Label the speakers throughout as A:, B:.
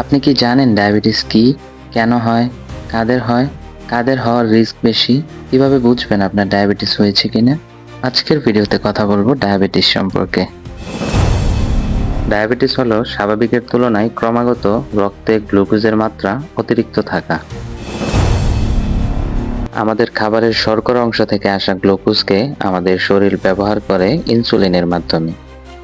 A: আপনি কি জানেন ডায়াবেটিস কি, কেন হয়, কাদের হয়, কাদের হওয়ার রিস্ক বেশি? কীভাবে বুঝবেন আপনার ডায়াবেটিস হয়েছে কিনা? আজকের ভিডিওতে কথা বলব ডায়াবেটিস সম্পর্কে। ডায়াবেটিস হলো স্বাভাবিকের তুলনায় ক্রমাগত রক্তে গ্লুকোজের মাত্রা অতিরিক্ত থাকা। আমাদের খাবারের শর্করা অংশ থেকে আসা গ্লুকোজকে আমাদের শরীর ব্যবহার করে ইনসুলিনের মাধ্যমে।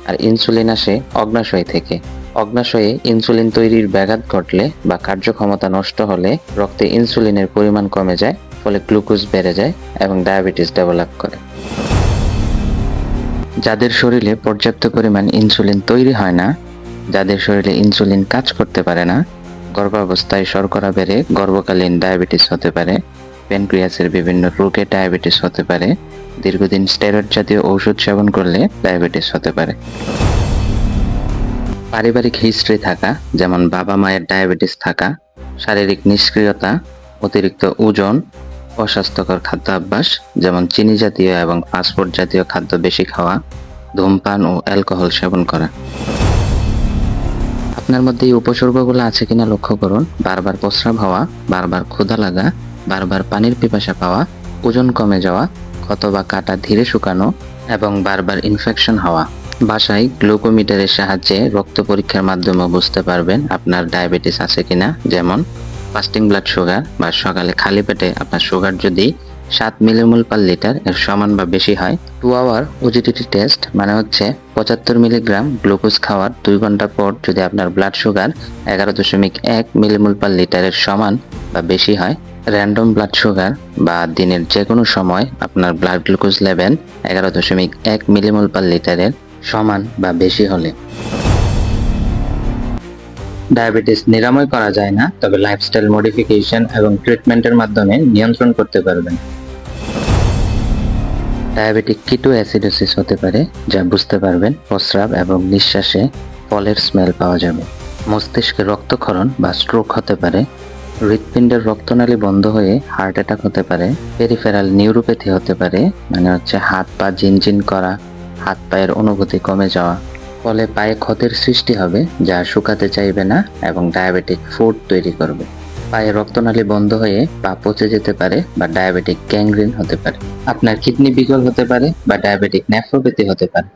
A: আর ইনসুলিন আসে অগ্নাশয় থেকে। অগ্নাশয়ে ইনসুলিন তৈরির ব্যাঘাত ঘটলে বা কার্যক্ষমতা নষ্ট হলে রক্তে ইনসুলিনের পরিমাণ কমে যায়, ফলে গ্লুকোজ বেড়ে যায় এবং ডায়াবেটিস ডেভেলপ করে। যাদের শরীরে পর্যাপ্ত পরিমাণ ইনসুলিন তৈরি হয় না, যাদের শরীরে ইনসুলিন কাজ করতে পারে না, গর্ভাবস্থায় শর্করা বেড়ে গর্ভকালীন ডায়াবেটিস হতে পারে, প্যানক্রিয়াসের বিভিন্ন রোগে ডায়াবেটিস হতে পারে, দীর্ঘদিন স্টেরয়েড জাতীয় ঔষধ সেবন করলে ডায়াবেটিস হতে পারে। পারিবারিক হিস্ট্রি থাকা, যেমন বাবা মায়ের ডায়াবেটিস থাকা, শারীরিক নিষ্ক্রিয়তা, অতিরিক্ত ওজন, অস্বাস্থ্যকর খাদ্যাভ্যাস যেমন চিনি জাতীয় এবং ফাস্টফুড জাতীয় খাদ্য বেশি খাওয়া, ধূমপান ও অ্যালকোহল সেবন করা। আপনার মধ্যে এই উপসর্গগুলো আছে কিনা লক্ষ্য করুন। বারবার প্রস্রাব হওয়া, বারবার ক্ষুধা লাগা, বারবার পানির পিপাসা পাওয়া, ওজন কমে যাওয়া ক্ষত বা কাটা ধীরে শুকানো এবং বারবার ইনফেকশন হওয়া। বাসায় গ্লুকোমিটারের সাহায্যে রক্ত পরীক্ষার মাধ্যমে বুঝতে পারবেন আপনার ডায়াবেটিস আছে কিনা। যেমন ফাস্টিং ব্লাড সুগার বা সকালে খালি পেটে আপনার সুগার যদি সাত মিলিমোল পার লিটার এর সমান বা বেশি হয় টু আওয়ার ওজিডিটি টেস্ট মানে হচ্ছে পঁচাত্তর মিলিগ্রাম গ্লুকোজ খাওয়ার দুই ঘণ্টা পর যদি আপনার ব্লাড সুগার এগারো দশমিক এক মিলিমোল পার লিটারের সমান বা বেশি হয় র্যান্ডম ব্লাড সুগার বা দিনের যে কোনো সময় আপনার ব্লাড গ্লুকোজ লেভেল এগারো দশমিক এক মিলিমোল পার লিটারের সমান বা বেশি হলে। ডায়াবেটিস নিরাময় করা যায় না, তবে লাইফস্টাইল মডিফিকেশন এবং ট্রিটমেন্টের মাধ্যমে নিয়ন্ত্রণ করতে পারবেন। ডায়াবেটিক কিটো অ্যাসিডোসিস হতে পারে, যা বুঝতে পারবেন প্রস্রাব এবং নিঃশ্বাসে ফলের স্মেল পাওয়া যাবে। মস্তিষ্কে রক্তক্ষরণ বা স্ট্রোক হতে পারে, হৃৎপিণ্ডের রক্তনালী বন্ধ হয়ে হার্ট অ্যাটাক হতে পারে পেরিফেরাল নিউরোপ্যাথি হতে পারে মানে হচ্ছে হাত পা জিনজিন করা হাত পায়ের অনুভূতি কমে যাওয়া। ফলে পায়ে ক্ষতের সৃষ্টি হবে, যা শুকাতে চাইবে না এবং ডায়াবেটিক ফুড তৈরি করবে। পায়ে রক্তনালী বন্ধ হয়ে পা পচে যেতে পারে বা ডায়াবেটিক গ্যাংগ্রিন হতে পারে। আপনার কিডনি বিকল হতে পারে বা ডায়াবেটিক নেফ্রোপ্যাথি হতে পারে।